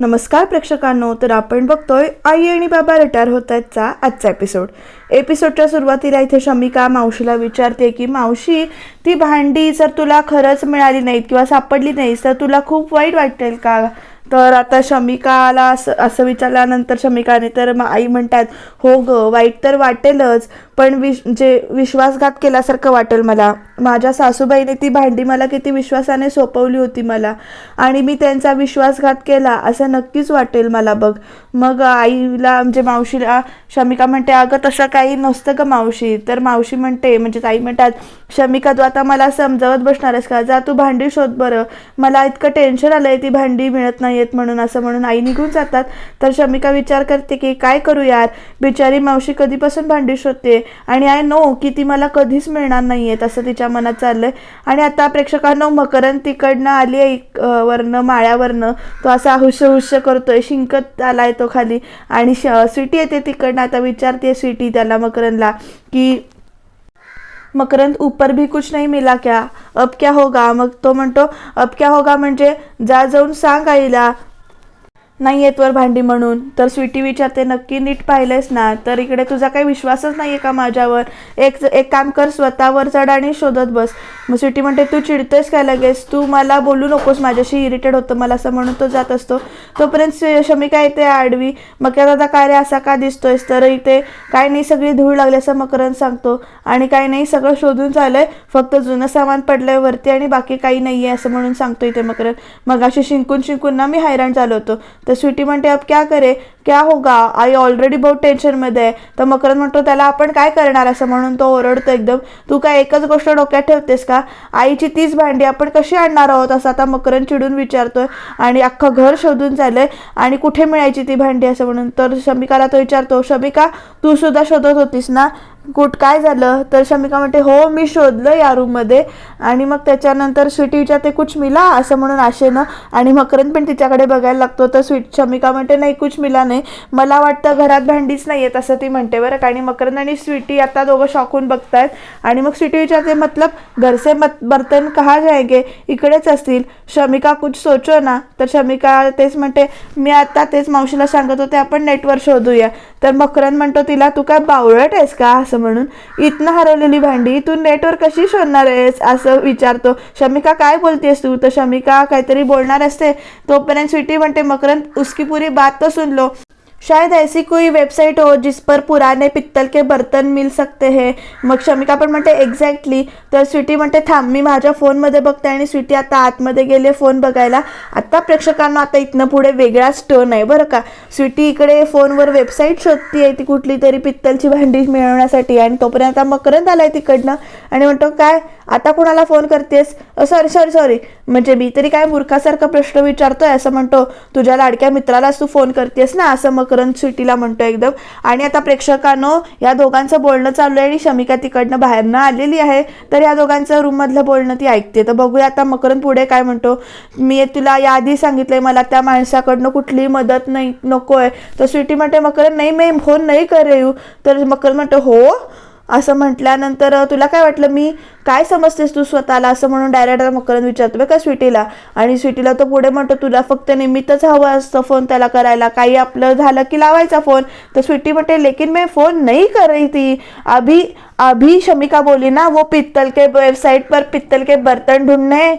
नमस्कार प्रेक्षकांनो तर आपण बघतोय आई आणि बाबा रिटायर होत आहेतचा आजचा एपिसोड एपिसोडच्या सुरुवातीला इथे शमिका मावशीला विचारते की मावशी ती भांडी जर तुला खरंच मिळाली नाहीत किंवा सापडली नाहीस तर तुला खूप वाईट वाटेल का? तर आता शमिकाला असं असं विचारल्यानंतर शमिकाने तर मग आई म्हणतात हो ग वाईट तर वाटेलच पण विश जे विश्वासघात केल्यासारखं वाटेल मला. माझ्या सासूबाईने ती भांडी मला किती विश्वासाने सोपवली होती मला. आणि मी त्यांचा विश्वासघात केला असं नक्कीच वाटेल मला बघ. मग आईला म्हणजे मावशीला शमिका म्हणते अगं तसं काही नसतं का मावशी. तर मावशी म्हणते म्हणजे आई म्हणतात शमिका तू आता मला समजावत बसणार आहेस का? जा तू भांडी शोध बरं. मला इतकं टेन्शन आलं आहे ती भांडी मिळत नाही येत म्हणून असं म्हणून आई निघून जातात. तर शमिका विचार करते की काय करू यार? बिचारी मावशी कधीपासून भांडी शोधते? आणि आय नो की ती मला कधीच मिळणार नाहीयेत असं तिच्या मनात चाललंय. आणि आता प्रेक्षकांनो मकरंद तिकडनं आली आहे वरनं माळ्यावरनं. तो असा हुश हुश करतोय शिंकत आलाय तो खाली. आणि श स्वीटी येते तिकडनं. आता विचारते स्वीटी त्याला मकरंदला की मकरंद ऊपर भी कुछ नहीं मिला क्या? अब क्या होगा? मग तो म्हणतो अब क्या होगा म्हणजे जा जाऊन सांग आईला नाही येत वर भांडी म्हणून. तर स्वीटी विचारते नक्की नीट पाहिलंयस ना? तर इकडे तुझा काही विश्वासच नाही आहे का माझ्यावर? एक एक काम कर स्वतःवर चढ आणि शोधत बस. मग स्वीटी म्हणते तू चिडतोयस काय लगेच? तू मला बोलू नकोस माझ्याशी इरिटेड होतं मला असं म्हणून तो जात असतो. तोपर्यंत शमिका येते आडवी मग काय दादा काय रे असा का दिसतोयस? तर इथे काय नाही सगळी धूळ लागली असं मकरन सांगतो. आणि काय नाही सगळं शोधून चाललंय फक्त जुनं सामान पडलंय वरती आणि बाकी काही नाही आहे असं म्हणून सांगतो इथे मकरन मग अशी शिंकून शिंकून ना मी हैराण झालो होतो. तर स्वीटी म्हणते अब क्या करे? क्या होगा? आई ऑलरेडी बहुत टेन्शनमध्ये आहे. तर मकरंद म्हणतो त्याला आपण काय करणार? असं म्हणून तो ओरडतो एकदम. तू काय एकच गोष्ट डोक्यात ठेवतेस का? आईची तीच भांडी आपण कशी आणणार आहोत? असं आता मकरंद चिडून विचारतोय आणि अख्खं घर शोधून चाललंय. आणि कुठे मिळायची ती भांडी? असं म्हणून तर शमिकाला तो विचारतो शमिका तू सुद्धा शोधत होतीस ना? कुठ काय झालं? तर शमिका म्हणते हो मी शोधलं या रूममध्ये आणि मग त्याच्यानंतर स्वीटी विचारते कुछ मिला असं म्हणून आशेनं आणि मकरंद पण तिच्याकडे बघायला लागतो. तर स्वीट शमिका म्हणते नाही कुछ मिला नाही. मला वाटतं घरात भांडीच नाही आहेत असं ती म्हणते बरं आणि मकरंद आणि स्वीटी आता दोघं शॉकून बघतायत आणि मग स्वीटी विचारते मतलब घरचे मत बर्तन कहा जायगे? इकडेच असतील. शमिका कुछ सोचो ना. तर शमिका तेच म्हणते मी आता तेच मावशीला सांगत होते आपण नेटवर शोधूया. तर मकरंद म्हणतो तिला तू काय बावळट आहेस का? असं म्हणून इथनं हरवलेली भांडी तू नेटवर कशी शोधणार आहेस? असं विचारतो. शमिका काय बोलतेस तू? तर शमिका काहीतरी बोलणार असते तोपर्यंत स्वीटी म्हणते मकरंद उसकी पुरी बात तो सुन लो. शायद ऐसी कोई वेबसाइट हो जिस पर पुराने पित्तल के बर्तन मिल सकते हैं। मग शमिका पण म्हणते एक्झॅक्टली तर स्वीटी म्हणते थांब मी माझ्या फोनमध्ये बघते आणि स्वीटी आता आतमध्ये गेले फोन बघायला. आत्ता प्रेक्षकांना आता इथनं पुढे वेगळाच टर्न आहे बरं का. स्वीटी इकडे फोनवर वेबसाईट शोधती आहे ती कुठली तरी पित्तलची भांडी मिळवण्यासाठी आणि तोपर्यंत आता मकरंद आहे तिकडनं. आणि म्हणतो काय? आता कोणाला फोन करतेस? Sorry sorry sorry. म्हणजे मी तरी काय मूर्खासारखा प्रश्न विचारतोय असं म्हणतो. तुझ्या लाडक्या मित्रालाच तू फोन करतेस ना? असं मग मकरंद स्वीटीला म्हणतो एकदम. आणि आता प्रेक्षकांनो या दोघांचं बोलणं चालू आहे आणि शमिका तिकडनं बाहेरनं आलेली आहे. तर या दोघांचं रूममधलं बोलणं ती ऐकते. तर बघूया आता मकरंद पुढे काय म्हणतो. मी तुला याआधी सांगितलंय मला त्या माणसाकडनं कुठलीही मदत नाही नको आहे तर स्वीटी म्हणते मकरंद नाही मी फोन नाही करेयू येऊ तर मकरंद म्हणतो हो? असं म्हटल्यानंतर तुला काय वाटलं? मी काय समजतेस तू स्वतःला? असं म्हणून डायरेक्ट मकरंद विचारतो बघ का स्वीटीला. आणि स्वीटीला तो पुढे म्हणतो तुला फक्त निमित्तच हवं असतं फोन त्याला करायला. काही आपलं झालं की लावायचा फोन तर स्वीटी म्हणते लेकिन मैं फोन नाही करी रही थी अभी अभी शमिका बोली ना वो पित्तल के वेबसाइट पर पित्तल के बर्तन ढूंढणे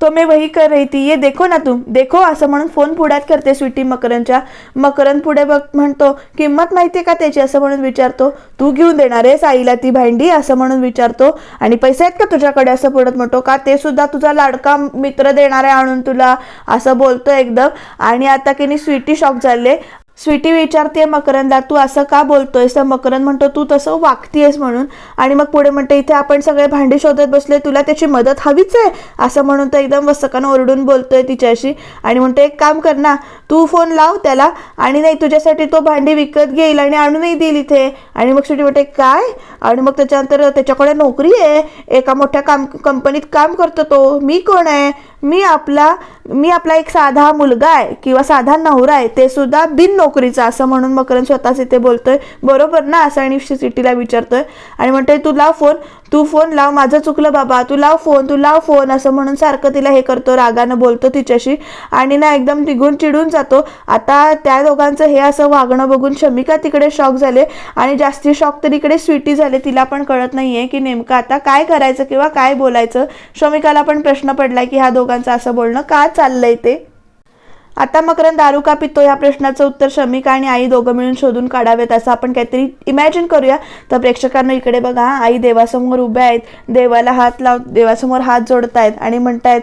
तो मैं वही कर रही थी. ये देखो ना तुम. देखो असं म्हणून फोन पुढ्यात करते स्वीटी मकरंदच्या. मकरंद पुढे बघ म्हणतो किंमत माहितीये का त्याची? असं म्हणून विचारतो. तू घेऊन देणार आहेस आईला ती भांडी? असं म्हणून विचारतो. आणि पैसे आहेत का तुझ्याकडे? असं पुढत म्हणतो. का ते सुद्धा तुझा लाडका मित्र देणार आहे आणून तुला? असं बोलतो एकदम. आणि आता की स्वीटी शॉक झाले. स्वीटी विचारते मकरंदला तू असं का बोलतोयस? तर मकरंद म्हणतो तू तसं वागतीयस म्हणून. आणि मग पुढे म्हणते इथे आपण सगळे भांडी शोधत बसले तुला त्याची मदत हवीच आहे? असं म्हणून तर एकदम वसकानं ओरडून बोलतोय तिच्याशी. आणि म्हणतो एक काम कर ना तू फोन लाव त्याला आणि नाही तुझ्यासाठी तो भांडी विकत घेईल आणि आणूनही देईल इथे. आणि मग स्वीटी म्हणते काय? आणि मग त्याच्यानंतर त्याच्याकडे नोकरी आहे. एका मोठ्या काम कंपनीत काम करतो तो. मी कोण आहे? मी आपला मी आपला एक साधा मुलगा आहे किंवा साधा नवरा आहे ते सुद्धा बिन नोकरीचा असं म्हणून मकरंद स्वतःच इथे बोलतोय. बरोबर ना? असं आणि सिटीला विचारतोय. आणि म्हणतोय तू लाव फोन तू फोन लाव माझं चुकलं बाबा तू लाव फोन तू लाव फोन असं म्हणून सारखं तिला हे करतो रागानं बोलतो तिच्याशी. आणि ना एकदम निघून चिडून जातो. आता त्या दोघांचं हे असं वागणं बघून शमिका तिकडे शॉक झाले आणि जास्ती शॉक तर इकडे स्वीटी झाले. तिला पण कळत नाहीये की नेमकं आता काय करायचं किंवा काय बोलायचं. शमिकाला पण प्रश्न पडलाय की ह्या दोघांचं असं बोलणं का चाललंय ते? आता मकरंद दारू का पितो या प्रश्नाचं उत्तर शमिका आणि आई दोघं मिळून शोधून काढावेत असं आपण काहीतरी इमॅजिन करूया. तर प्रेक्षकांना इकडे बघा आई देवासमोर उभ्या आहेत देवाला हात लाव देवासमोर हात जोडतायत आणि म्हणतायत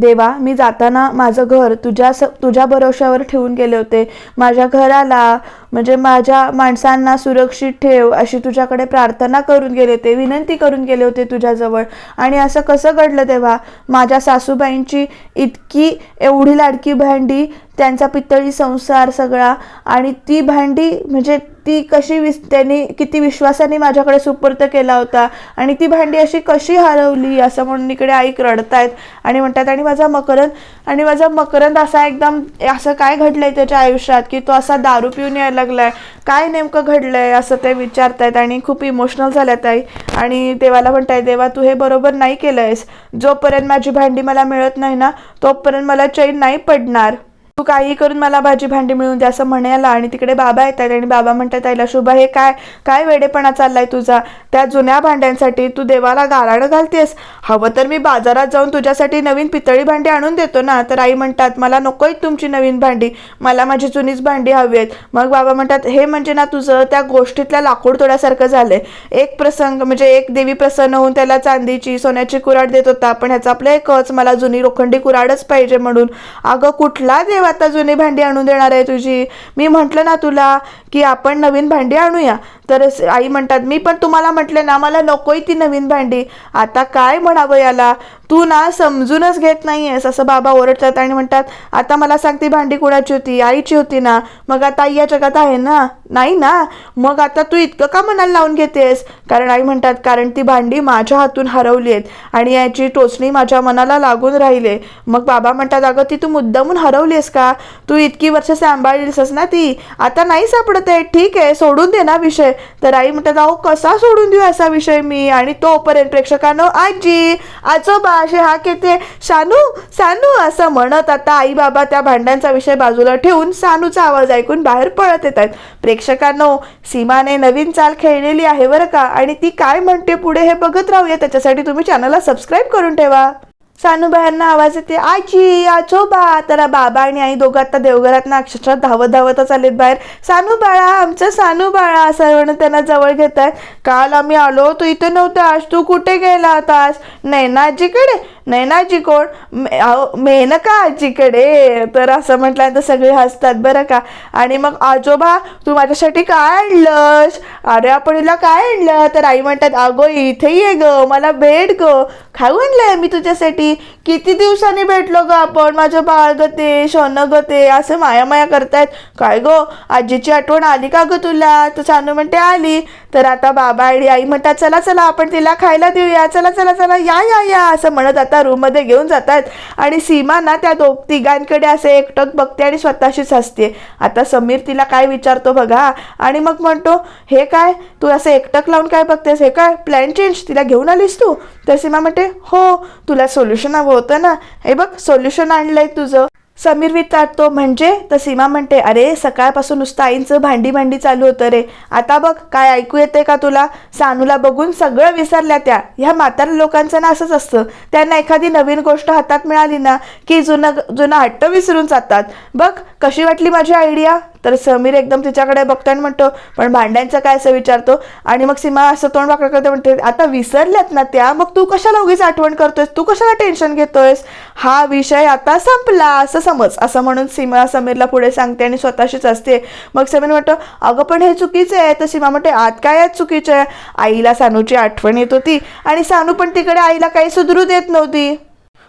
देवा मी जाताना माझं घर तुझ्या स तुझ्या भरोश्यावर ठेवून गेले होते. माझ्या घराला म्हणजे माझ्या माणसांना सुरक्षित ठेव अशी तुझ्याकडे प्रार्थना करून गेले होते विनंती करून गेले होते तुझ्याजवळ. आणि असं कसं घडलं तेव्हा माझ्या सासूबाईंची इतकी एवढी लाडकी भांडी त्यांचा पितळी संसार सगळा आणि ती भांडी म्हणजे ती कशी विस त्यांनी किती विश्वासाने माझ्याकडे सुपूर्त केला होता आणि ती भांडी अशी कशी हरवली असं म्हणून इकडे आई रडतायत आणि म्हणतात आणि माझा मकरंद आणि माझा मकरंद असा एकदम असं काय घडलं आहे त्याच्या आयुष्यात की तो असा दारू पिऊन यायला लागलाय? काय नेमकं घडलं आहे असं ते विचारतायत आणि खूप इमोशनल झाल्यात आई. आणि देवाला म्हणताय देवा तू हे बरोबर नाही केलं आहेस जोपर्यंत माझी भांडी मला मिळत नाही ना तोपर्यंत मला चैन नाही पडणार. तू काही करून मला भाजी भांडी मिळून द्या असं म्हणायला आणि तिकडे बाबा येतात आणि बाबा म्हणतात आईला शुभा हे काय काय वेडेपणा चाललाय तुझा? त्या जुन्या भांड्यांसाठी तू देवाला गाराणं घालतेस? हवं तर मी बाजारात जाऊन तुझ्यासाठी नवीन पितळी भांडी आणून देतो ना. तर आई म्हणतात मला नकोय तुमची नवीन भांडी. मला माझी जुनीच भांडी हवी आहेत मग बाबा म्हणतात हे म्हणजे ना तुझं त्या गोष्टीतल्या लाकूड तोड्यासारखं झालंय. एक प्रसंग म्हणजे एक देवी प्रसन्न होऊन त्याला चांदीची सोन्याची कुराड देत होता. पण ह्याचा आपलं एकच मला जुनी लोखंडी कुराडच पाहिजे म्हणून. अगं कुठला देव आता जुनी भांडी आणून देणार आहे तुझी? मी म्हटलं ना तुला की आपण नवीन भांडी आणूया. तर आई म्हणतात मी पण तुम्हाला म्हटले ना मला नकोय ती नवीन भांडी. आता काय म्हणावं याला? तू ना समजूनच घेत नाहीयेस. असं बाबा ओरडतात आणि म्हणतात आता मला सांग ती भांडी कुणाची होती? आईची होती ना. मग आता आई या जगात आहे ना? नाही ना? मग आता तू इतकं का मनाला लावून घेतेस? कारण आई म्हणतात कारण ती भांडी माझ्या हातून हरवली आहेत आणि याची टोचणी माझ्या मनाला लागून राहिले मग बाबा म्हणतात अगं ती तू मुद्दामून हरवलीस का? तू इतकी वर्ष सांभाळलीसस ना ती. आता नाही सापडत आहे. ठीक आहे सोडून दे ना विषय. तर आई म्हणतात अहो कसा सोडून देऊ असा विषय मी? आणि तोपर्यंत प्रेक्षकांनो आजी आजोबा असे हाक येते शानू सानू असं म्हणत आता आई बाबा त्या भांड्यांचा विषय बाजूला ठेवून सानूचा आवाज ऐकून बाहेर पळत येत आहेत प्रेक्षकांनो सीमाने नवीन चाल खेळलेली आहे बरं का? आणि ती काय म्हणते पुढे हे बघत राहूया. त्याच्यासाठी तुम्ही चॅनलला सबस्क्राईब करून ठेवा. सानू आवाज येते आजी आजोबा. तर बाबा आणि आई दोघं आता देवघरात अक्षरशः धावत धावतच आलेत बाहेर. सानू बाळा आमचं सानू बाळा असं म्हणून त्यांना जवळ घेत आहेत काल आम्ही आलो तू इथे नव्हतास तू कुठे गेला होतास नैना आजीकडे नैनाजी कोण? मेनका आजीकडे? तर असं म्हटल्यानंतर सगळे हसतात बरं का. आणि मग आजोबा तू माझ्यासाठी काय आणलंस? अरे आपण हिला काय आणलं? तर आई म्हणतात अगो इथे ये ग मला भेट ग. खाऊ आणलंय मी तुझ्यासाठी. किती दिवसांनी भेटलो ग आपण? माझं बाळ ग ते शोन ग ते असं माया माया करतायत. काय गो? आजीची आठवण आली का ग तुला? तर सानू म्हणते आली. तर आता बाबा आणि आई म्हणतात चला चला आपण तिला खायला देऊया. चला चला चला या या या असं म्हणत आता रूममध्ये घेऊन जातात. आणि सीमा ना त्या दो तिघांकडे असे एकटक बघते आणि स्वतःशीच हसते. आता समीर तिला काय विचारतो बघा. आणि मग म्हणतो हे काय? तू असं एकटक लावून काय बघतेस? हे काय? Plan change? तिला घेऊन आलीस तू? तर सीमा म्हणते हो तुला सोल्युशन हवं होतं ना. हे बघ सोल्युशन आणलंय तुझं. समीर विचारतो म्हणजे? तर सीमा म्हणते अरे सकाळपासून नुसतं आईंचं भांडी भांडी चालू होतं रे. आता बघ काय ऐकू येते का तुला? सानूला बघून सगळं विसरल्या त्या. ह्या म्हाताऱ्या लोकांचं ना असंच असतं. त्यांना एखादी नवीन गोष्ट हातात मिळाली ना की जुनं जुनं हट्ट विसरून जातात. बघ कशी वाटली माझी आयडिया? तर समीर एकदम तिच्याकडे बघतो आणि म्हणतो पण भांड्यांचं काय? असं विचारतो. आणि मग सीमा असं तोंड वाकडं करते म्हणते आता विसरल्यात ना त्या? मग तू कशाला उगीच आठवण करतोयस? तू कशाला टेन्शन घेतोयस? हा विषय आता संपला. असं समज असं म्हणून सीमा समीरला पुढे सांगते आणि स्वतःशीच असते. मग समीर म्हणतो अगं पण हे चुकीचं आहे. तर सीमा म्हणते आत काय आहे? चुकीचं आहे. आईला सानूची आठवण येत होती आणि सानू पण तिकडे आईला काही सुधरू देत नव्हती.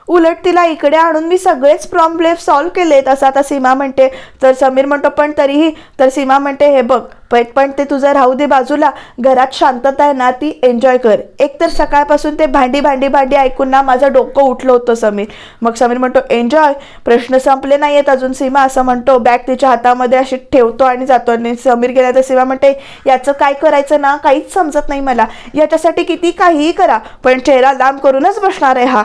उलट तिला इकडे आणून मी सगळेच प्रॉब्लेम सॉल्व्ह केलेत असं आता सीमा म्हणते. तर समीर म्हणतो पण तरीही तर सीमा म्हणते हे बघ पण पण ते तुझं राहू दे बाजूला. घरात शांतता आहे ना ती एन्जॉय कर. एक तर सकाळपासून ते भांडी भांडी भांडी ऐकून ना माझं डोकं उठलं होतं समीर. मग समीर म्हणतो एन्जॉय प्रश्न संपले नाही आहेत अजून सीमा असं म्हणतो. बॅग तिच्या हातामध्ये अशी ठेवतो आणि जातो. आणि समीर गेला तर सीमा म्हणते याचं काय करायचं ना? काहीच समजत नाही मला. याच्यासाठी किती काहीही करा पण चेहरा लांब करूनच बसणार आहे हा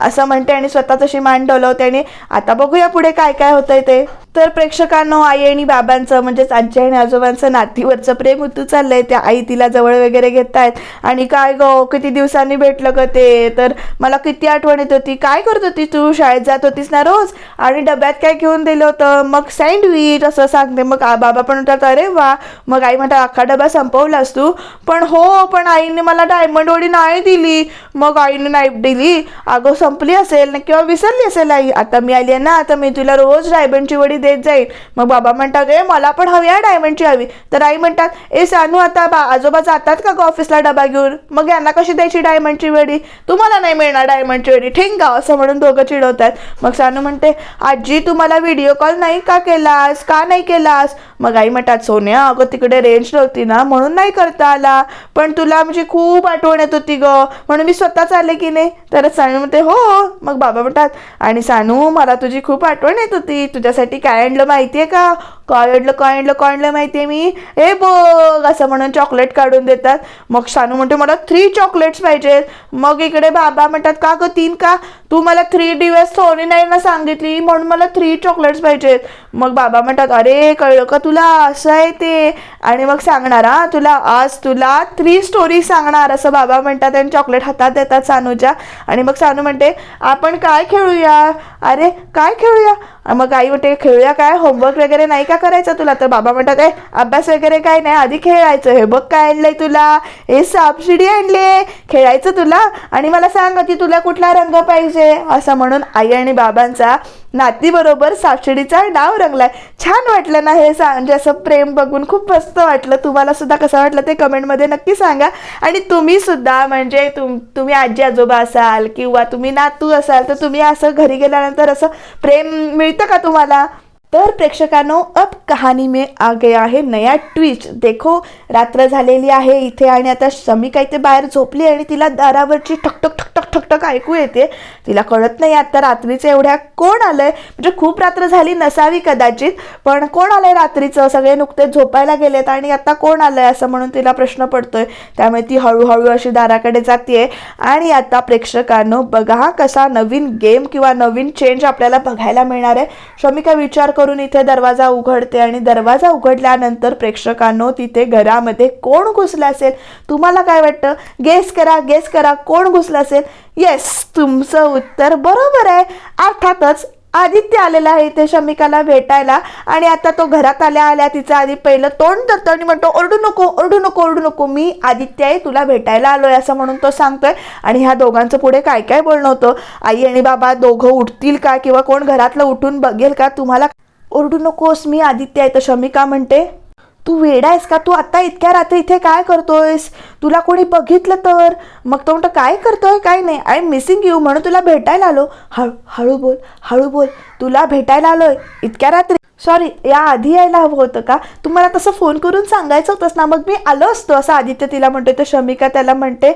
असं म्हणते आणि स्वतः तशी मान डोलवते आणि आता बघूया पुढे काय काय होतंय ते. तर प्रेक्षकांनो आई आणि बाबांचं म्हणजेच आजी आणि आजोबांचं नातीवरचं प्रेम उतू चाललंय. त्या आई तिला जवळ वगैरे घेत आहेत आणि काय गो किती दिवसांनी भेटलं ग ते? तर मला किती आठवण येत होती. काय करत होती तू? शाळेत जात होतीस ना रोज? आणि डब्यात काय घेऊन दिलं होतं? मग सँडविच असं सांगते. मग बाबा पण म्हणतात अरे वा. मग आई म्हणतात अख्खा डबा संपवलास तू? पण हो पण आईने मला डायमंड वडी नाही दिली. मग आईने नाही दिली. अगं संपली असेल ना किंवा विसरली असेल आई? आता मी आली आहे ना आता मी तुला रोज डायमंडची वडी देत जाईल मग बाबा म्हणतात ए मला पण हवी आहे डायमंडची हवी. तर आई म्हणतात ए सानू आता बा आजोबा जातात का ग ऑफिसला डबा घेऊन? मग यांना कशी द्यायची डायमंडची वडी? तुम्हाला नाही मिळणार डायमंडची वडी. ठेंगा असं म्हणून दोघं चिडवतात. मग सानू म्हणते आजी तुम्हाला व्हिडिओ कॉल नाही का केलास? का नाही केलास? मग आई म्हणतात सोन्या अगं तिकडे रेंज नव्हती ना म्हणून नाही करता आला. पण तुला म्हणजे खूप आठवण येत होती ग म्हणून मी स्वतःच आले की नाही. तर सानू म्हणते हो. मग बाबा म्हणतात आणि सानू मला तुझी खूप आठवण येत होती. तुझ्यासाठी काय आणलं माहितीये का? काय आणलं काय आणलं काय आणलं मी. ए बघ असं म्हणून चॉकलेट काढून देतात. मग सानू म्हणते मला थ्री चॉकलेट्स पाहिजेत. मग इकडे बाबा म्हणतात का ग तीन का? तू मला थ्री दिवस सोनी नाही ना सांगितली म्हणून मला थ्री चॉकलेट्स पाहिजेत. मग बाबा म्हणतात अरे कळलं का तुला? असं आहे ते. आणि मग सांगणार हा तुला आज तुला थ्री स्टोरी सांगणार असं बाबा म्हणतात आणि चॉकलेट हातात देतात सानूच्या आणि मग सानू म्हणते आपण काय खेळूया? अरे काय खेळूया? मग आई म्हणते खेळूया काय? होमवर्क वगैरे नाही का करायचं तुला? तर बाबा म्हणतात ए अभ्यास वगैरे काय नाही आधी खेळायचं. हे बघ काय आणलंय तुला. हे सापशिडी आणले. खेळायचं तुला. आणि मला सांग की तुला कुठला रंग पाहिजे? असं म्हणून आई आणि बाबांचा नातीबरोबर सापशिडीचा डाव रंगलाय. छान वाटलं ना हे सा म्हणजे असं प्रेम बघून खूप मस्त वाटलं. तुम्हाला सुद्धा कसं वाटलं ते कमेंटमध्ये नक्की सांगा. आणि तुम्ही सुद्धा म्हणजे तुम तुम्ही आजी आजोबा असाल किंवा तुम्ही नातू असाल तर तुम्ही असं घरी गेल्यानंतर असं प्रेम मिळतं का तुम्हाला? तर प्रेक्षकांनो अब कहाणी में आ गया आहे नया ट्विस्ट देखो रात्र झालेली आहे इथे आणि आता श्रमी काही ते बाहेर झोपली आणि तिला दारावरची ठकठक ठकठक ठकठक ऐकू येते. तिला कळत नाही आता रात्रीचं एवढ्या कोण आलंय? म्हणजे खूप रात्र झाली नसावी कदाचित पण कोण आलंय रात्रीचं? सगळे नुकतेच झोपायला गेलेत आणि आता कोण आलंय असं म्हणून तिला प्रश्न पडतोय. त्यामुळे ती हळूहळू अशी दाराकडे जाते आणि आता प्रेक्षकांनो बघा हा कसा नवीन गेम किंवा नवीन चेंज आपल्याला बघायला मिळणार आहे. शमिका विचार करून इथे दरवाजा उघडते आणि दरवाजा उघडल्यानंतर प्रेक्षकांनो तिथे घरामध्ये कोण घुसलं असेल? तुम्हाला काय वाटतं? गेस करा गेस करा कोण घुसलं असेल? येस तुमचं उत्तर बरोबर आहे. अर्थातच आदित्य आलेला आहे इथे शमिकाला भेटायला आणि आता तो घरात आल्या आल्या तिचं आधी पहिलं तोंड धरतो आणि म्हणतो ओरडू नको ओरडू नको ओरडू नको मी आदित्य आहे तुला भेटायला आलोय असं म्हणून तो सांगतोय. आणि ह्या दोघांचं पुढे काय काय बोलणं होतं? आई आणि बाबा दोघं उठतील का किंवा कोण घरातलं उठून बघेल का? तुम्हाला ओरडू नकोस मी आदित्य आहे तर शमिका म्हणते? तू वेडा आहेस का? तू आता इतक्या रात्री इथे काय करतोयस? तुला कोणी बघितलं तर? मग तो म्हणतो काय करतोय? काय नाही. आय एम मिसिंग यू म्हणून तुला भेटायला आलो. हळू हळू बोल हळू बोल. तुला भेटायला आलोय इतक्या रात्री. सॉरी या आधी यायला हवं होतं का? तुम्हाला तसं फोन करून सांगायचं होतंस ना? मग मी आलो असतो असं आदित्य तिला म्हणतोय तर शमिका त्याला म्हणते?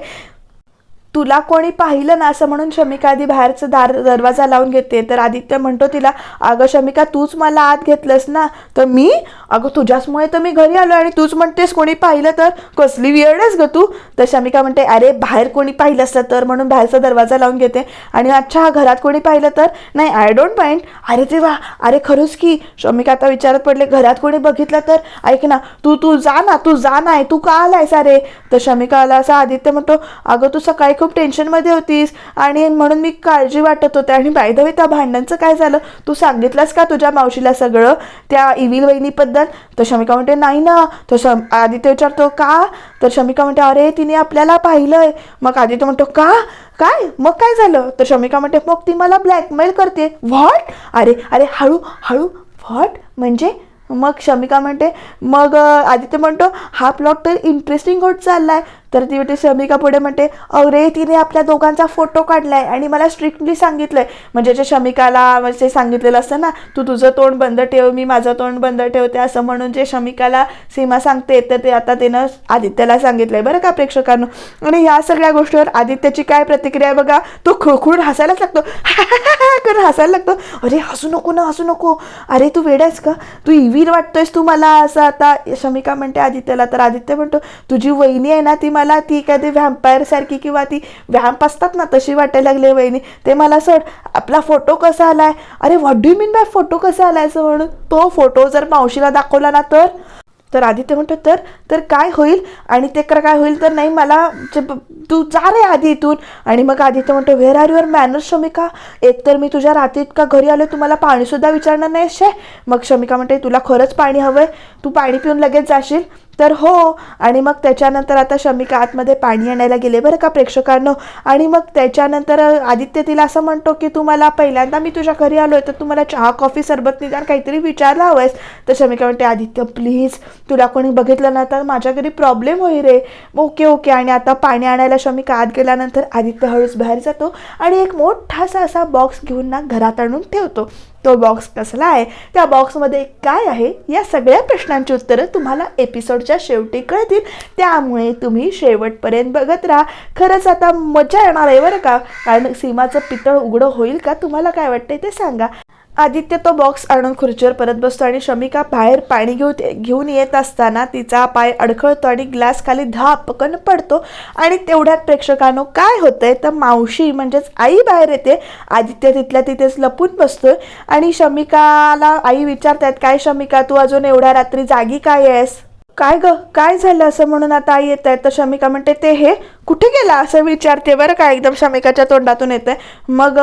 तुला कोणी पाहिलं ना असं म्हणून शमिका आधी बाहेरचं दार दरवाजा लावून घेते. तर आदित्य म्हणतो तिला अगं शमिका तूच मला आत घेतलंस ना? तर मी अगं तुझ्याचमुळे तर मी घरी आलो आणि तूच म्हणतेस कोणी पाहिलं तर? कसली वियर्डच ग तू? तर शमिका म्हणते अरे बाहेर कोणी पाहिलं असतं तर? म्हणून बाहेरचा दरवाजा लावून घेते. आणि अच्छा हा घरात कोणी पाहिलं तर? नाही आय डोंट माइंड अरे ते वा अरे खरंच की. शमिका आता विचारत पडले घरात कोणी बघितलं तर? ऐक ना तू तू जा ना तू जा नाही तू का आलायस अरे? तर शमिका आला असा आदित्य म्हणतो अगं तू सकाळी खूप टेन्शनमध्ये होतीस. आणि म्हणून मी काळजी वाटत होते. आणि बाय द त्या भांडणांचं काय झालं? तू सांगितलंस का तुझ्या मावशीला सगळं? त्या इविल वहिनीबद्दल? तर शमिका म्हणते नाही ना. तर शम आदित्य विचारतो का? तर शमिका म्हणते अरे तिने आपल्याला पाहिलंय. मग आदित्य म्हणतो का? काय? मग काय झालं? तर शमिका म्हणते मग ती मला ब्लॅकमेल करते. व्हॉट अरे अरे हळू हळू व्हॉट म्हणजे मग शमिका म्हणते मग आदित्य म्हणतो हा प्लॉट तर इंटरेस्टिंग होत चाललाय. तर ती म्हणते शमिका पुढे म्हणते अरे तिने आपल्या दोघांचा फोटो काढलाय आणि मला स्ट्रिक्टली सांगितलंय. म्हणजे जे शमिकाला म्हणजे सांगितलेलं असतं ना तू तुझं तोंड बंद ठेव मी माझं तोंड बंद ठेवते असं म्हणून जे शमिकाला सीमा सांगते तर ते आता तिनं आदित्यला सांगितलंय. बरं का प्रेक्षकांनो? आणि ह्या सगळ्या गोष्टीवर आदित्यची काय प्रतिक्रिया आहे बघा तो खुळखुळ हसायलाच लागतो. करून हसायला लागतो. अरे हसू नको ना हसू नको. अरे तू वेडायस का? तू इवीर वाटतोयस तू मला असं आता? शमिका म्हणते आदित्यला तर आदित्य म्हणतो तुझी वहिनी आहे ना ती मला ती एखादी व्हॅम्पायर सारखी किंवा ती व्हॅम्प असतात ना तशी वाटायला लागली वहिनी. ते मला सोड आपला फोटो कसा आलाय? अरे what do mean by photo कसा आलाय असं म्हणून? तो फोटो जर मावशीला दाखवला ना तर? तर आदित्य म्हणतो तर तर काय होईल? आणि ते काय होईल? तर नाही मला जे तू जा रे आधी इथून. आणि मग आदित्य म्हणतो where are your manners Shamika एकतर मी तुझ्या रात्रीत का घरी आलो तुम्हाला पाणीसुद्धा विचारणार नाही शे? मग शमिका म्हणते तुला खरंच पाणी हवंय? तू पाणी पिऊन लगेच जाशील? तर हो आणि मग त्याच्यानंतर आता शमिका आतमध्ये पाणी आणायला गेले बरं का प्रेक्षकांनो? आणि मग त्याच्यानंतर आदित्य तिला असं म्हणतो की तू मला पहिल्यांदा मी तुझ्या घरी आलो आहे तर तू मला चहा कॉफी सरबत निदान काहीतरी विचारला हवंयस. तर शमिका म्हणते आदित्य प्लीज तुला कोणी बघितलं ना तर माझ्या घरी प्रॉब्लेम होईल रे. Okay okay. आणि आता पाणी आणायला शमिका आत गेल्यानंतर आदित्य हळूच बाहेर जातो आणि एक मोठासा असा बॉक्स घेऊन ना घरात आणून ठेवतो. तो बॉक्स कसला आहे? त्या बॉक्समध्ये काय आहे? या सगळ्या प्रश्नांची उत्तरं तुम्हाला एपिसोडच्या शेवटी कळतील. त्यामुळे तुम्ही शेवटपर्यंत बघत राहा. खरंच आता मजा येणार आहे बरं का? कारण सीमाचं पितळ उघडं होईल का? तुम्हाला काय वाटतंय ते सांगा. आदित्य तो बॉक्स आणून खुर्चीवर परत बसतो आणि शमिका बाहेर पाणी घेऊ घेऊन येत असताना तिचा पाय अडखळतो आणि ग्लास खाली धापकन पडतो. आणि तेवढ्यात प्रेक्षकांनो काय होतंय? तर मावशी म्हणजेच आई बाहेर येते. आदित्य तिथल्या तिथेच लपून बसतोय. आणि शमिकाला आई विचारतायत काय शमिका तू अजून एवढ्या रात्री जागी काय आहेस? काय ग? काय झालं असं म्हणून आता आई येत आहे तर शमिका म्हणते ते हे कुठे गेला? असं विचारते. बरं का एकदम शमिकाच्या तोंडातून येते मग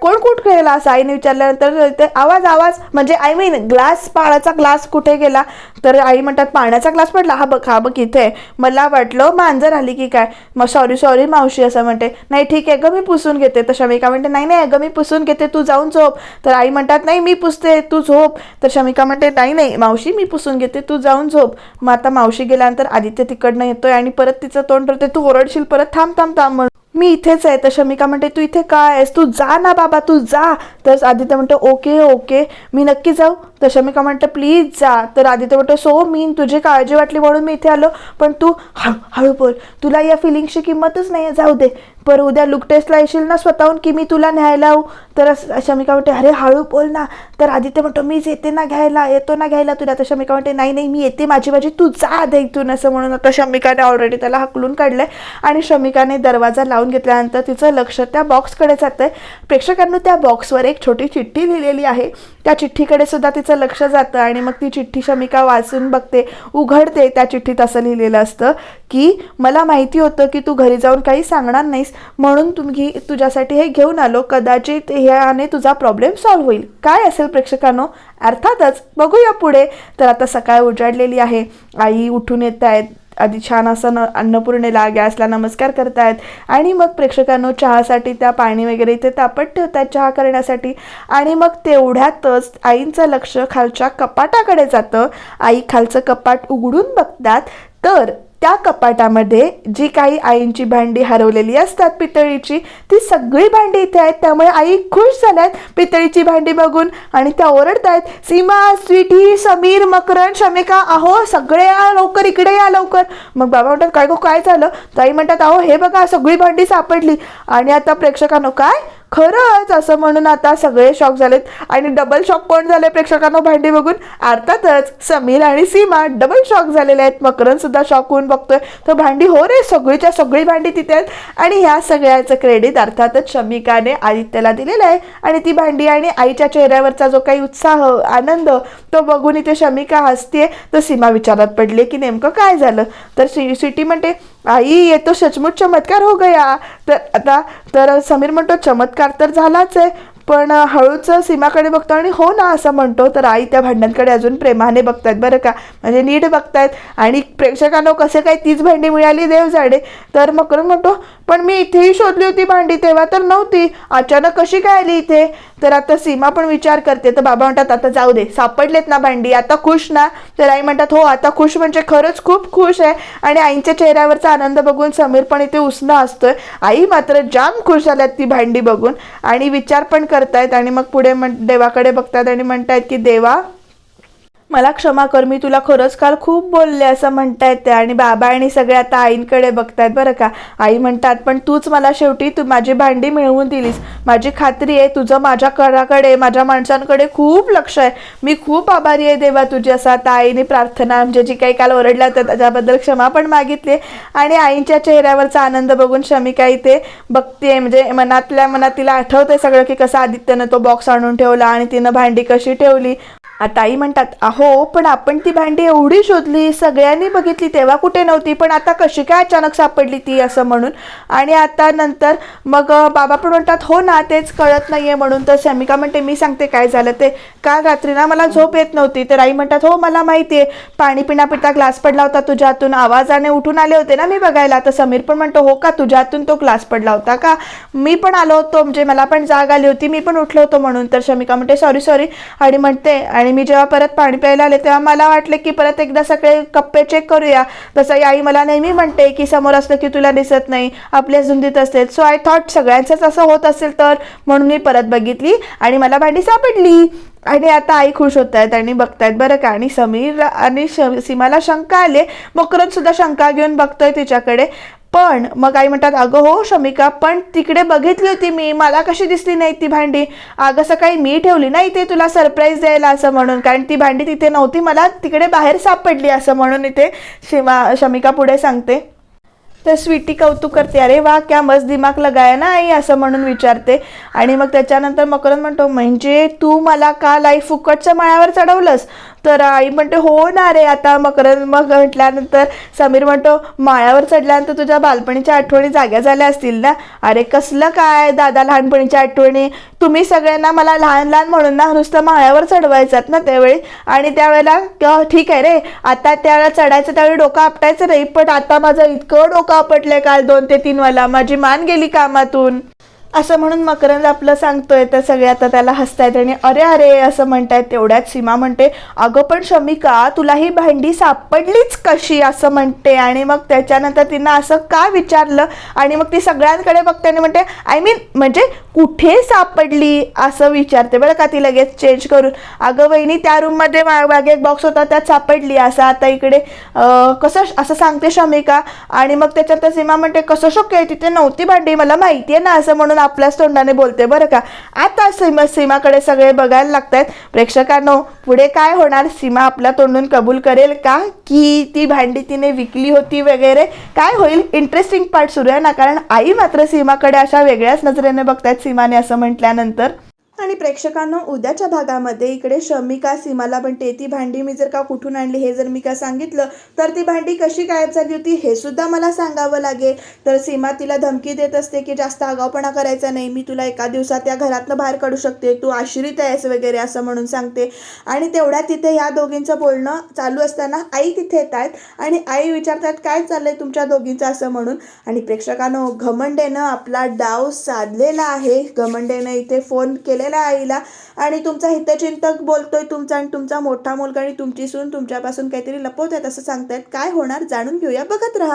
कोण कुठे गेला? असं आईने विचारल्यानंतर ते आवाज आवाज. म्हणजे आय मीन ग्लास पाण्याचा ग्लास कुठे गेला? तर आई म्हणतात पाण्याचा ग्लास पडला. हा बघ हा बघ इथे मला वाटलं मांजर आली की काय? मग सॉरी सॉरी मावशी असं म्हणते. नाही ठीक आहे ग मी पुसून घेते. तर शमिका म्हणते नाही नाही अगं मी पुसून घेते. तू जाऊन झोप. तर आई म्हणतात नाही मी पुसते. तू झोप. तर शमिका म्हणते नाही नाही मावशी मी पुसून घेते. तू जाऊन झोप. मग आता मावशी गेल्यानंतर आदित्य तिकडनं येतोय आणि परत तिचं तोंड करते तू ओरडशील परत थांब थांब थांब म्हणून. मी इथेच आहे. तर शमिका म्हणते तू इथे काय आहेस? तू जा ना बाबा तू जा. तर आदित्य म्हणतो ओके ओके मी नक्की जाऊ. तर शमिका म्हणते प्लीज जा. तर आदित्य म्हणतो सो मीन तुझी काळजी वाटली म्हणून मी इथे आलो पण तू हळू हळू बोल. तुला या फिलिंगची किंमतच नाही आहे जाऊ दे. पर उद्या लुक टेस्टला येशील ना स्वतःहून की मी तुला न्यायला येऊ तर शमिका म्हणते अरे हळू बोल ना. तर आदित्य म्हणतो मीच येते ना घ्यायला येतो ना घ्यायला तुला. तर शमिका म्हणते नाही नाही मी येते माझी माझी तू जा आधी इथून असं म्हणून आता शमिकाने ऑलरेडी त्याला हकलून आहे आणि शमिकाने दरवाजा लावून घेतल्यानंतर तिचं लक्ष त्या बॉक्सकडे जातं आहे प्रेक्षकांना त्या बॉक्सवर एक छोटी चिठ्ठी लिहिलेली आहे. त्या चिठ्ठीकडे सुद्धा तिचं लक्ष जातं आणि मग ती चिठ्ठी शमिका वाचून बघते उघडते. त्या चिठ्ठीत असं लिहिलेलं असतं की मला माहिती होतं की तू घरी जाऊन काही सांगणार नाहीस म्हणून तुम्ही तुझ्यासाठी हे घेऊन आलो. कदाचित ह्याने तुझा प्रॉब्लेम सॉल्व्ह होईल. काय असेल प्रेक्षकांनो? अर्थातच बघूया पुढे. तर आता सकाळ उजाडलेली आहे. आई उठून येत आहेत आधी छान असं न अन्नपूर्णेला गॅसला नमस्कार करतायत. आणि मग प्रेक्षकांनो चहासाठी त्या पाणी वगैरे इथे तापत ठेवतात चहा करण्यासाठी. आणि मग तेवढ्यातच आईंचं लक्ष खालच्या कपाटाकडे जातं. आई खालचं कपाट उघडून बघतात. तर त्या कपाटामध्ये जी काही आईंची भांडी हरवलेली असतात पितळीची ती सगळी भांडी इथे आहेत. त्यामुळे आई खुश झाल्यात पितळीची भांडी बघून आणि त्या ओरडतायत सीमा स्वीटी समीर मकरन शमिका अहो सगळे या लवकर इकडे या लवकर. मग बाबा म्हणतात काय गो काय झालं? ताई म्हणतात अहो हे बघा सगळी भांडी सापडली. आणि आता प्रेक्षकांनो काय? खरंच असं म्हणून आता सगळे शॉक झालेत. आणि डबल शॉक कोण झाले प्रेक्षकांना भांडी बघून? अर्थातच समीर आणि सीमा डबल शॉक झालेले आहेत. मकरन सुद्धा शॉक होऊन बघतोय. तर भांडी हो रे सगळीच्या सगळी भांडी तिथे आहेत. आणि ह्या सगळ्याचं क्रेडिट अर्थातच शमिकाने आदित्यला दिलेलं आहे. आणि ती भांडी आणि आईच्या चेहऱ्यावरचा जो काही उत्साह आनंद तो बघून इथे शमिका हसते तर सीमा विचारात पडली की नेमकं काय झालं? तर सी सिटी म्हणते आई ये तो सचमुच चमत्कार हो गया. तर आता तर समीर म्हणतो चमत्कार तर झालाच आहे पण हळूच सीमाकडे बघतो आणि हो ना असं म्हणतो. तर आई त्या भांड्यांकडे अजून प्रेमाने बघतायत बरं का. म्हणजे नीट बघतायत. आणि प्रेक्षकांना कसे काय तीच भांडी मिळाली देव जाडे तर मग म्हणतो पण मी इथेही शोधली होती भांडी तेव्हा तर नव्हती. अचानक कशी काय आली इथे? तर आता सीमा पण विचार करते. तर बाबा म्हणतात आता जाऊ दे सापडलेत ना भांडी आता खुश ना? तर आई म्हणतात हो आता खुश म्हणजे खरंच खूप खुश आहे. आणि आईच्या चेहऱ्यावरचा आनंद बघून समीर पण इथे उसणं असतोय. आई मात्र जाम खुश झाल्यात ती भांडी बघून. आणि विचार पण करतायत आणि मग पुढे म्हण देवाकडे बघतात आणि म्हणतायत की देवा मला क्षमा कर मी तुला खरंच काल खूप बोलले असं म्हणतायत ते. आणि बाबा आणि सगळे आता आईंकडे बघतायत बरं का. आई म्हणतात पण तूच मला शेवटी तू माझी भांडी मिळवून दिलीस. माझी खात्री आहे तुझं माझ्या कराकडे माझ्या माणसांकडे खूप लक्ष आहे. मी खूप आभारी आहे देवा तुझी. असं आता आईने प्रार्थना म्हणजे जी काही काल ओरडल्या होत्या त्याच्याबद्दल क्षमा पण मागितली आणि आईंच्या चेहऱ्यावरचा आनंद बघून शमिका इथे बघते म्हणजे मनातल्या मनात तिला आठवतंय सगळं की कसं आदित्यनं तो बॉक्स आणून ठेवला आणि तिनं भांडी कशी ठेवली. आता आई म्हणतात अहो पण आपण ती भांडी एवढी शोधली सगळ्यांनी बघितली तेव्हा कुठे नव्हती पण आता कशी काय अचानक सापडली ती असं म्हणून. आणि आता नंतर मग बाबा पण म्हणतात हो ना तेच कळत नाही आहे म्हणून. तर शमिका म्हणते मी सांगते काय झालं ते. काल रात्री ना मला झोप येत नव्हती. तर आई म्हणतात हो मला माहिती आहे पाणी पिण्या पिता ग्लास पडला होता तुझ्या हातून आवाजाने उठून आले होते ना मी बघायला. तर समीर पण म्हणतो हो का तुझ्या हातून तो ग्लास पडला होता का? मी पण आलो होतो म्हणजे मला पण जाग आली होती मी पण उठलो होतो म्हणून. तर शमिका म्हणते सॉरी सॉरी. आणि म्हणते आणि मी जेव्हा परत पाणी प्यायला आले तेव्हा मला वाटलं की परत एकदा सगळे कप्पे चेक करूया. तसं आई मला नेहमी म्हणते की समोर असलं की तुला दिसत नाही आपल्या झुंदीत असेल. सो आय थॉट सगळ्यांचंच असं होत असेल तर म्हणून मी परत बघितली आणि मला भांडी सापडली. आणि आता आई खुश होत आहेत आणि बघतायत बरं का. आणि समीर आणि श सीमाला शंका आले. मकरंद सुद्धा शंका घेऊन बघतोय तिच्याकडे. पण मग आई म्हणतात अगं हो शमिका पण तिकडे बघितली होती मी. मला कशी दिसली नाही ती भांडी? अगं सकाळी मी ठेवली ना इथे तुला सरप्राईज द्यायला असं म्हणून. कारण ती भांडी तिथे नव्हती. मला तिकडे बाहेर सापडली असं म्हणून इथे शिमा शमिका पुढे सांगते. तर स्वीटी कौतुक करते अरे वा क्या मस्त दिमाग लगाया ना आई असं म्हणून विचारते. आणि मग त्याच्यानंतर मकरंद म्हणतो म्हणजे तू मला काल आई फुकटच्या माळ्यावर चढवलंस? तर आई म्हणते हो ना रे आता मकरंद मग म्हटल्यानंतर समीर म्हणतो माळ्यावर चढल्यानंतर तुझ्या बालपणीच्या आठवणी जाग्या झाल्या असतील ना? अरे कसलं काय? दादा लहानपणीच्या आठवणी तुम्ही सगळ्यांना मला लहान लहान म्हणून ना नुसतं माळ्यावर चढवायचात ना त्यावेळी. आणि त्यावेळेला ठीक आहे रे. आता त्यावेळेला चढायचं त्यावेळी डोकं आपटायचं नाही पण आता माझं इतकं डोकं आपटलंय काल दोन ते तीन वाला माझी मान गेली कामातून. असं म्हणून मकरंद आपलं सांगतोय तर सगळे आता त्याला हसतायत आणि अरे अरे असं म्हणतायत तेवढ्यात सीमा म्हणते अगं पण शमिका तुला ही भांडी सापडलीच कशी? असं म्हणते. आणि मग त्याच्यानंतर तिनं असं का विचारलं? आणि मग ती सगळ्यांकडे बघते आणि म्हणते आय मीन म्हणजे कुठे सापडली? असं विचारते. बरं का ती लगेच चेंज करून अगं वहिनी त्या रूममध्ये मा- मागे एक बॉक्स होता त्यात सापडली. असं आता इकडे कसं असं सांगते शमिका. आणि मग त्याच्यात सीमा म्हणते कसं शक्य आहे? तिथे नव्हती भांडी मला माहिती आहे ना असं म्हणून आपल्याच तोंडाने बोलते बरं का? आता सीमा सीमाकडे सगळे बघायला लागतायत. प्रेक्षकांनो पुढे काय होणार? सीमा आपल्या तोंडून कबूल करेल का? की ती भांडी तिने विकली होती वगैरे? काय होईल? इंटरेस्टिंग पार्ट सुरू आहे ना? कारण आई मात्र सीमाकडे अशा वेगळ्याच नजरेने बघतायत सीमाने असं म्हटल्यानंतर. आणि प्रेक्षकांना उद्याच्या भागामध्ये इकडे शमिका सीमाला म्हणते ती भांडी मी जर का कुठून आणली हे जर मी का सांगितलं तर ती भांडी कशी गायब झाली होती हे सुद्धा मला सांगावं लागेल. तर सीमा तिला धमकी देत असते की जास्त आगावपणा करायचा नाही मी तुला एका दिवसात या घरातनं बाहेर काढू शकते तू आश्रित आहेस वगैरे असं म्हणून सांगते. आणि तेवढ्या तिथे या दोघींचं बोलणं चालू असताना आई तिथे येत आहेत आणि आई विचारतात काय चाललंय तुमच्या दोघींचं? असं म्हणून. आणि प्रेक्षकांनो घमंडेनं आपला डाव साधलेला आहे. घमंडेनं इथे फोन केले आहे आईला. आणि तुमचा हितचिंतक बोलतोय तुमचा आणि तुमचा मोठा मुलगा आणि तुमची सून तुमच्यापासून काहीतरी लपवत आहेत असं सांगतायत. काय होणार जाणून घेऊया. बघत राहा.